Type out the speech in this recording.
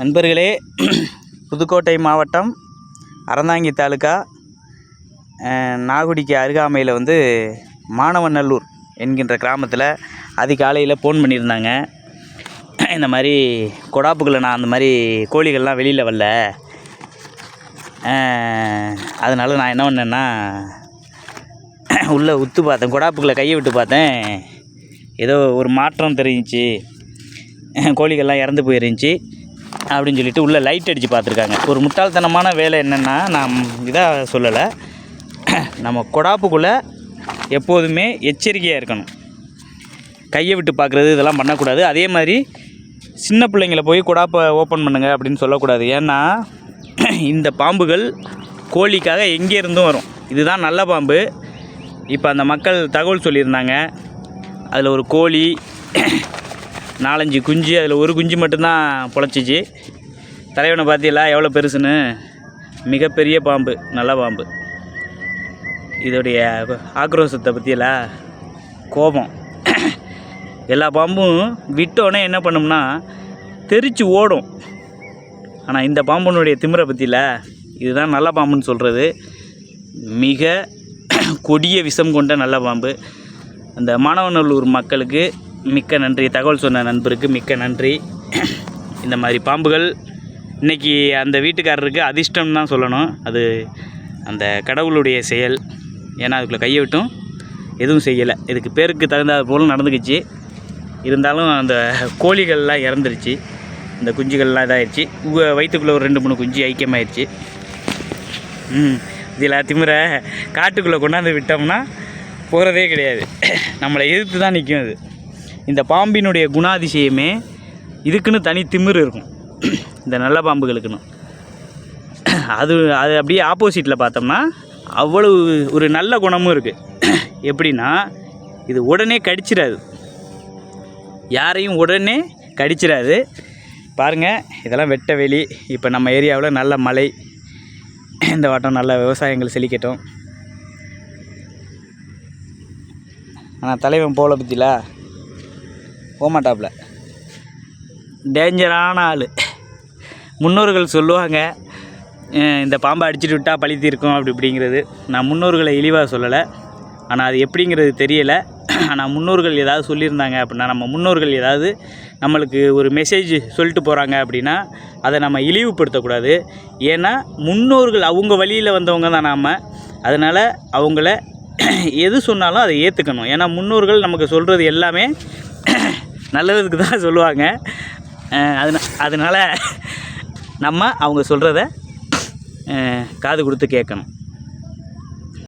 நண்பர்களே புதுக்கோட்டை மாவட்டம் அறந்தாங்கி தாலுக்கா நாகுடிக்கு அருகாமையில் வந்து மாணவநல்லூர் என்கின்ற கிராமத்தில் அதிகாலையில் ஃபோன் பண்ணியிருந்தாங்க. இந்த மாதிரி கொடாப்புக்களை நான் அந்த மாதிரி கோழிகள்லாம் வெளியில் வரல. அதனால் நான் என்ன பண்ணேன்னா உள்ளே உத்து பார்த்தேன். கொடாப்புக்களை கையை விட்டு பார்த்தேன். ஏதோ ஒரு மாற்றம் தெரிஞ்சிச்சு. கோழிகள்லாம் இறந்து போயிருந்துச்சி. அப்படின்னு சொல்லிட்டு உள்ளே லைட் அடித்து பார்த்துருக்காங்க. ஒரு முட்டாள்தனமான வேலை என்னென்னா நான் இதாக சொல்லலை. நம்ம கொடாப்புக்குள்ளே எப்போதுமே எச்சரிக்கையாக இருக்கணும். கையை விட்டு பார்க்குறது இதெல்லாம் பண்ணக்கூடாது. அதே மாதிரி சின்ன பிள்ளைங்கள போய் கொடாப்பை ஓப்பன் பண்ணுங்கள் அப்படின்னு சொல்லக்கூடாது. ஏன்னா இந்த பாம்புகள் கோழிக்காக எங்கே இருந்தும் வரும். இதுதான் நல்ல பாம்பு. இப்போ அந்த மக்கள் தகவல் சொல்லியிருந்தாங்க. அதில் ஒரு கோழி நாலஞ்சு குஞ்சு அதில் ஒரு குஞ்சு மட்டும்தான் பொழைச்சிச்சு. தலைவனை பார்த்தீங்களா எவ்வளோ பெருசுன்னு? மிகப்பெரிய பாம்பு நல்ல பாம்பு. இதோடைய ஆக்ரோஷத்தை பற்றியலா கோபம். எல்லா பாம்பும் விட்டோன்னே என்ன பண்ணும்னா தெரிச்சு ஓடும். ஆனால் இந்த பாம்புனுடைய திமிரை பற்றியில் இதுதான் நல்ல பாம்புன்னு சொல்கிறது மிக கொடிய விஷம் கொண்ட நல்ல பாம்பு. அந்த மாணவநல்லூர் மக்களுக்கு மிக்க நன்றி. தகவல் சொன்ன நண்பருக்கு மிக்க நன்றி. இந்த மாதிரி பாம்புகள் இன்றைக்கி அந்த வீட்டுக்காரருக்கு அதிர்ஷ்டம் தான் சொல்லணும். அது அந்த கடவுளுடைய செயல். ஏன்னா அதுக்குள்ளே கையை விட்டும் எதுவும் செய்யலை. இதுக்கு பேருக்கு தகுந்த போல் நடந்துக்கிச்சு. இருந்தாலும் அந்த கோழிகள்லாம் இறந்துருச்சு. இந்த குஞ்சுகள்லாம் இதாகிடுச்சு உங்கள் வயிற்றுக்குள்ளே ஒரு ரெண்டு மூணு குஞ்சு ஐக்கியமாயிடுச்சு ம் இதில் திமிர காட்டுக்குள்ளே கொண்டாந்து விட்டோம்னா போகிறதே கிடையாது. நம்மளை எதிர்த்து தான் நிற்கும் அது. இந்த பாம்பினுடைய குணாதிசயமே இதுக்குன்னு தனி திமிரு இருக்கும். இந்த நல்ல பாம்புகளுக்குன்னு. அது அது அப்படியே ஆப்போசிட்டில் பார்த்தோம்னா அவ்வளவு ஒரு நல்ல குணமும் இருக்குது எப்படின்னா இது உடனே கடிச்சிடாது யாரையும் உடனே கடிச்சிடாது பாருங்கள் இதெல்லாம் வெட்ட வெளி. இப்போ நம்ம ஏரியாவில் நல்ல மழை இந்த வாட்டம் நல்ல விவசாயங்கள் செழிக்கட்டும். ஆனால் தலைவன் போல பற்றிலா போகமாட்டாப்புல டேஞ்சரான ஆள். முன்னோர்கள் சொல்லுவாங்க இந்த பாம்பை அடிச்சுட்டு விட்டால் பழி தீர்க்கும் அப்படி இப்படிங்கிறது. நான் முன்னோர்களை இழிவாக சொல்லலை. ஆனால் அது எப்படிங்கிறது தெரியலை. ஆனால் முன்னோர்கள் ஏதாவது சொல்லியிருந்தாங்க அப்படின்னா நம்ம முன்னோர்கள் ஏதாவது நம்மளுக்கு ஒரு மெசேஜ் சொல்லிட்டு போகிறாங்க அப்படின்னா அதை நம்ம இழிவுபடுத்தக்கூடாது. ஏன்னா முன்னோர்கள் அவங்க வழியில் வந்தவங்க தான் நாம். அதனால் அவங்கள எது சொன்னாலும் அதை ஏற்றுக்கணும் ஏன்னா முன்னோர்கள் நமக்கு சொல்கிறது எல்லாமே நல்லதுக்கு தான் சொல்லுவாங்க. அதனா அதனால் நம்ம அவங்க சொல்கிறத காது கொடுத்து கேட்கணும்.